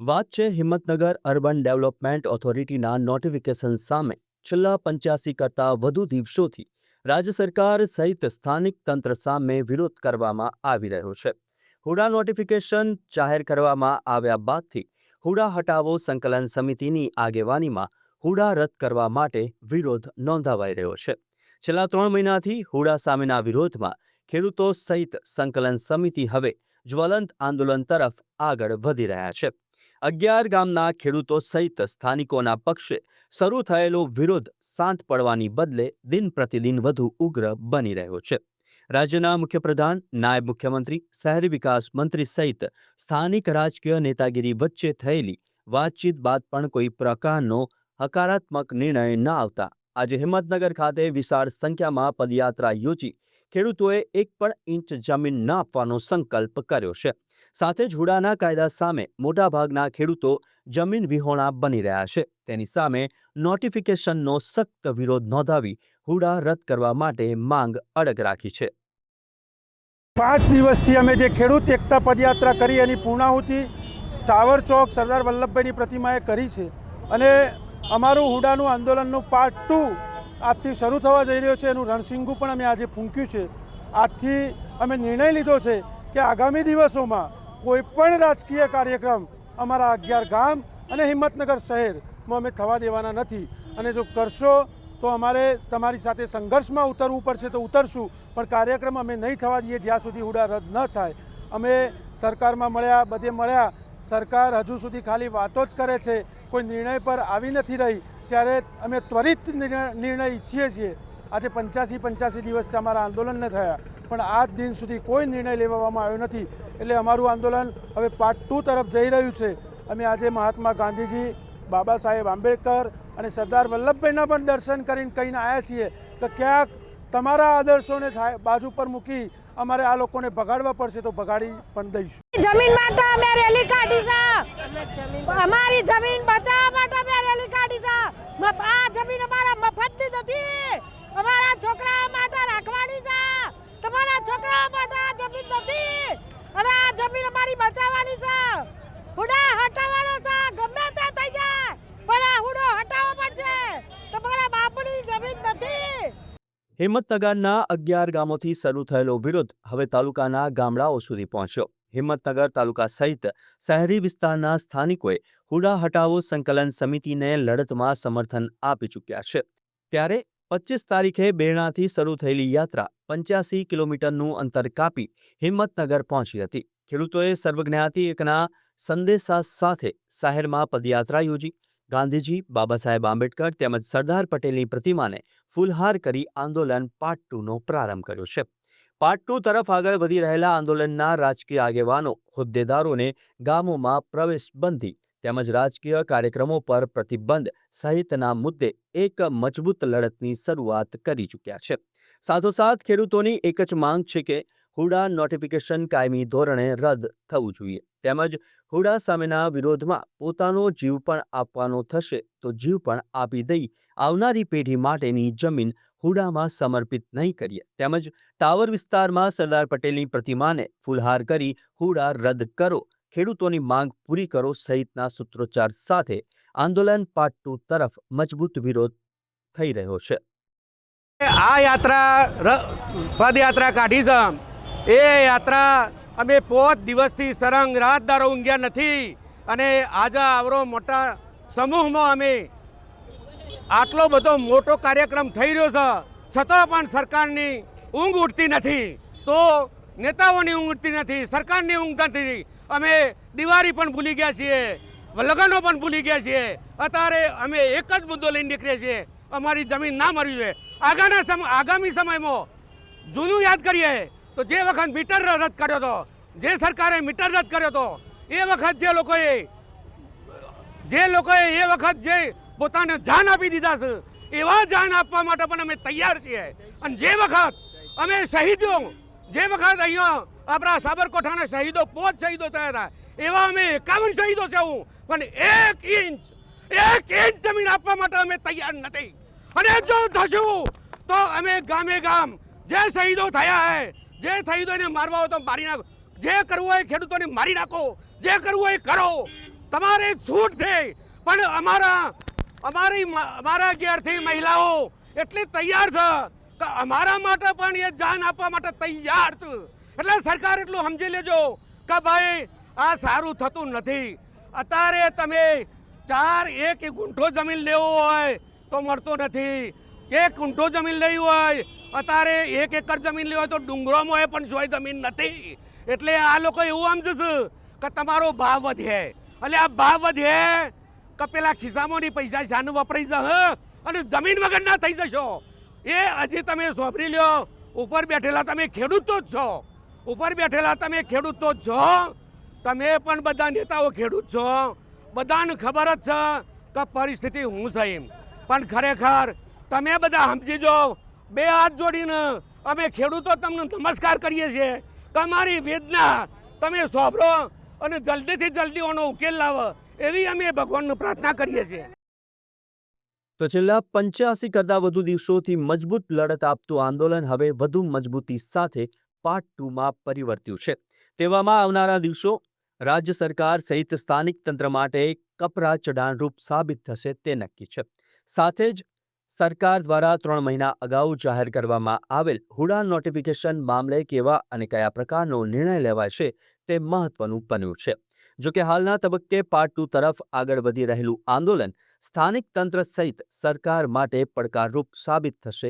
વાત છે Himmatnagar urban development ઓથોરિટીના નોટિફિકેશન સામે. છેલ્લા પંચ્યાસી કરતાં વધુ દિવસોથી રાજ્ય સરકાર સહિત સ્થાનિક તંત્ર સામે વિરોધ કરવામાં આવી રહ્યો છે. હુડા નોટિફિકેશન જાહેર કરવામાં આવ્યા બાદથી હુડા હટાવો સંકલન સમિતિની આગેવાનીમાં હુડા રદ કરવા માટે વિરોધ નોંધાવાઈ રહ્યો છે. છેલ્લા ત્રણ મહિનાથી હુડા સામેના વિરોધમાં ખેડૂતો સહિત સંકલન સમિતિ હવે જ્વલંત આંદોલન તરફ આગળ વધી રહ્યા છે. અગિયાર ગામના ખેડૂતો સહિત સ્થાનિકોના પક્ષે શરૂ થયેલો વિરોધ શાંત પડવાની બદલે દિન પ્રતિદિન વધુ ઉગ્ર બની રહ્યો છે. રાજ્યના મુખ્યપ્રધાન, નાયબ મુખ્યમંત્રી, શહેરી વિકાસ મંત્રી સહિત સ્થાનિક રાજકીય નેતાગીરી વચ્ચે થયેલી વાતચીત બાદ પણ કોઈ પ્રકારનો હકારાત્મક નિર્ણય ન આવતા. આજે હિંમતનગર ખાતે વિશાળ સંખ્યામાં પદયાત્રા યોજી ખેડૂતોએ એક પણ ઇંચ જમીન ન આપવાનો સંકલ્પ કર્યો છે. સાથે જ હુડાના કાયદા સામે મોટાભાગના ખેડૂતો જમીન વિહોણા બની રહ્યા છે. તેની સામે નોટિફિકેશનનો સખ્ત વિરોધ નોંધાવી હુડા રદ કરવા માટે માંગ અડગ રાખી છે. પાંચ દિવસથી અમે જે ખેડૂત એકતા પદયાત્રા કરી એની પૂર્ણાહુતિ ટાવર ચોક સરદાર વલ્લભભાઈની પ્રતિમાએ કરી છે અને અમારું હુડાનું આંદોલનનું પાર્ટ ટુ આજથી શરૂ થવા જઈ રહ્યો છે. એનું રણસિંગુ પણ અમે આજે ફૂંક્યું છે. આજથી અમે નિર્ણય લીધો છે કે આગામી દિવસોમાં કોઈ પણ રાજકીય કાર્યક્રમ અમારા અગિયાર ગામ અને હિંમતનગર શહેરમાં અમે થવા દેવાના નથી. અને જો કરશો તો અમારે તમારી સાથે સંઘર્ષમાં ઉતરવું પડશે તો ઉતરશું, પણ કાર્યક્રમ અમે નહીં થવા દઈએ જ્યાં સુધી હુડા રદ ન થાય. અમે સરકારમાં મળ્યા, બધે મળ્યા. સરકાર હજુ સુધી ખાલી વાતો જ કરે છે. કોઈ નિર્ણય પર આવી નથી રહી. ત્યારે અમે ત્વરિત નિર્ણય ઈચ્છીએ છીએ. આજે પંચ્યાસી પંચ્યાસી દિવસથી અમારા આંદોલન ન થયા. પણ આજ દિન સુધી કોઈ નિર્ણય લેવામાં આવ્યો નથી. એટલે અમારું આંદોલન હવે પાર્ટ ટુ તરફ જઈ રહ્યું છે. અમે આજે મહાત્મા ગાંધીજી બાબા સાહેબ આંબેડકર અને સરદાર વલ્લભભાઈના પણ દર્શન કરીને કહીને આવ્યા છીએ કે ક્યાંક તમારા આદર્શોને બાજુ પર મૂકી અમારે આ લોકોને ભગાડવા પડશે તો ભગાડી પણ દઈશું. જમીન માટે અમે રેલી કાઢી છે. અમારી જમીન બચાવવા માટે અમે રેલી કાઢી છે. આ જમીન અમારા મફતની નથી. અમારા છોકરા માટે રાખવાની છે. તમારા છોકરાઓ માટે આ જમીન નથી. અને આ જમીન અમારી બચાવવાની છે. હુડા હટાવવાનો છે. ગમે તે થઈ જાય, પણ આ હુડો હટાવવો પડશે. તમારા બાપની જમીન નથી. હિંમતનગરના અગિયાર ગામોથી શરૂ થયેલો વિરોધ હવે તાલુકાના ગામડાઓ સુધી પહોંચ્યો. હિંમતનગર તાલુકા સહિત શહેરી વિસ્તારના સ્થાનિકોએ હુડા હટાવો સંકલન સમિતિને લડતમાં સમર્થન આપી ચૂક્યા છે. ત્યારે પચીસ તારીખે બેરણાથી શરૂ થયેલી યાત્રા પંચ્યાસી કિલોમીટરનું અંતર કાપી હિંમતનગર પહોંચી હતી. ખેડૂતોએ સર્વજ્ઞાતિ એકના સંદેશા સાથે શહેરમાં પદયાત્રા યોજી. ગાંધીજી બાબા સાહેબ આંબેડકર તેમજ સરદાર પટેલની પ્રતિમાને ફૂલહાર કરી આંદોલન પાર્ટ ટુનો પ્રારંભ કર્યો છે. પાર્ટ ટુ તરફ આગળ વધી રહેલા આંદોલનના રાજકીય આગેવાનો, હોદ્દેદારોને ગામોમાં પ્રવેશ બંધી તેમજ રાજકીય કાર્યક્રમો પર પ્રતિબંધ સહિતના મુદ્દે એક મજબૂત લડતની શરૂઆત કરી ચૂક્યા છે. સાથોસાથ ખેડૂતોની એક જ માંગ છે કે હુડા નોટિફિકેશન કાયમી ધોરણે રદ થવું જોઈએ. તેમજ હુડા સામેના વિરોધમાં પોતાનો જીવ પણ આપવાનો થશે તો જીવ પણ આપી દઈ આવનારી પેઢી માટેની જમીન હુડામાં સમર્પિત નહીં કરીએ. તેમજ ટાવર વિસ્તારમાં સરદાર પટેલની પ્રતિમાને ફુલહાર કરી હુડા રદ કરો. ખેડૂતોની માંગ પૂરી કરો સહિતના સૂત્રોચ્ચાર સાથે આંદોલન પાર્ટ ટુ તરફ મજબૂત વિરોધ થઈ રહ્યો છે. આ યાત્રા પદયાત્રા કાઢી છે એ યાત્રા અમે પોત દિવસથી સરંગ રાત દારો ઊંઘ્યા નથી અને આજે આવરો મોટા સમૂહમાં અમે આટલો બધો મોટો કાર્યક્રમ થઈ રહ્યો છે, છતાં પણ સરકારની ઊંઘ ઉઠતી નથી. તો નેતાઓની ઊંઘ ઉઠતી નથી, સરકારની ઊંઘ નથી. અમે દિવાળી પણ ભૂલી ગયા છીએ, લગ્નો પણ ભૂલી ગયા છીએ. અત્યારે અમે એક જ મુદ્દો લઈને નીકળીએ છીએ, અમારી જમીન ના મરવી જોઈએ. આગાના સમ, આગામી સમયમાં જૂનું યાદ કરીએ તો જે વખત મીટર રદ કર્યો હતો, જે સરકારે મીટર રદ કર્યો હતો, એ વખત જે લોકોએ જે લોકોએ એ વખત જે પોતાને જાન આપી દીધા છે, એવા જાન આપવા માટે પણ અમે તૈયાર છીએ. અને જે વખત અમે શહીદો જે વખત અહીંયા આપણા સાબરકોઠાના શહીદો, પોચ શહીદો થયા હતા. એવા અમે એકાવન શહીદો છે હું. પણ એક ઇંચ એક ઇંચ જમીન આપવા માટે અમે તૈયાર નથી. અને જો થશું, તો અમે ગામે ગામ જે શહીદો થયા હે, જે શહીદોને મારવા હોય તો મારી નાખો. જે કરવું હોય ખેડૂતોને મારી નાખો. જે કરવું હોય કરો. તમારે છૂટ છે. પણ અમારા, અમારી અમારા ઘેરથી મહિલાઓ એટલી તૈયાર છે કે અમારા માટે પણ એ જાન આપવા માટે તૈયાર છે. એટલે સરકાર એટલું સમજી લેજો કે ભાઈ, આ સારું થતું નથી. અત્યારે તમે ચાર એક ગુંઠો જમીન લેવો હોય તો મળતો નથી. એક ગુંઠો જમીન લેવી હોય, અત્યારે એક એકર જમીન લેવી હોય તો ડુંગરોમાં પણ જોઈ જમીન નથી. એટલે આ લોકો એવું સમજશે કે તમારો ભાવ વધે. એટલે આ ભાવ વધે કે પેલા ખિસ્સામાંની પૈસા શાનું વપરાઈ જશે અને જમીન વગર ના થઈ જશો. એ હજી તમે સોંપરી લ્યો. ઉપર બેઠેલા તમે ખેડૂત જ છો. ઉપર બેઠેલા તમે ખેડૂત છો. તમે પણ બધા નેતાઓ ખેડૂત છો. બધાને ખબર જ છે કે પરિસ્થિતિ હું છે એમ. પણ ખરેખર તમે બધા સમજી જો બે હાથ જોડીને અમે ખેડૂતો તમને નમસ્કાર કરીએ છીએ તમારી વેદના તમે સોંભળો અને જલ્દીથી જલ્દી એનો ઉકેલ લાવો એવી અમે ભગવાનને પ્રાર્થના કરીએ છીએ. તો છેલ્લા પંચ્યાસી કરતાં વધુ દિવસોથી મજબૂત લડત આપતું આંદોલન હવે વધુ મજબૂતી સાથે પાર્ટ ટુમાં પરિવર્ત્યું છે. તેવામાં આવનારા દિવસો રાજ્ય સરકાર સહિત સ્થાનિક તંત્ર માટે કપરા ચઢાણરૂપ સાબિત થશે તે નક્કી છે. સાથે જ સરકાર દ્વારા ત્રણ મહિના અગાઉ જાહેર કરવામાં આવેલ હુડાન નોટિફિકેશન મામલે કેવા અને કયા પ્રકારનો નિર્ણય લેવાય છે તે મહત્વનું બન્યું છે. જો કે હાલના તબક્કે પાર્ટ ટુ તરફ આગળ વધી રહેલું આંદોલન સ્થાનિક તંત્ર સહિત સરકાર માટે પડકારરૂપ સાબિત થશે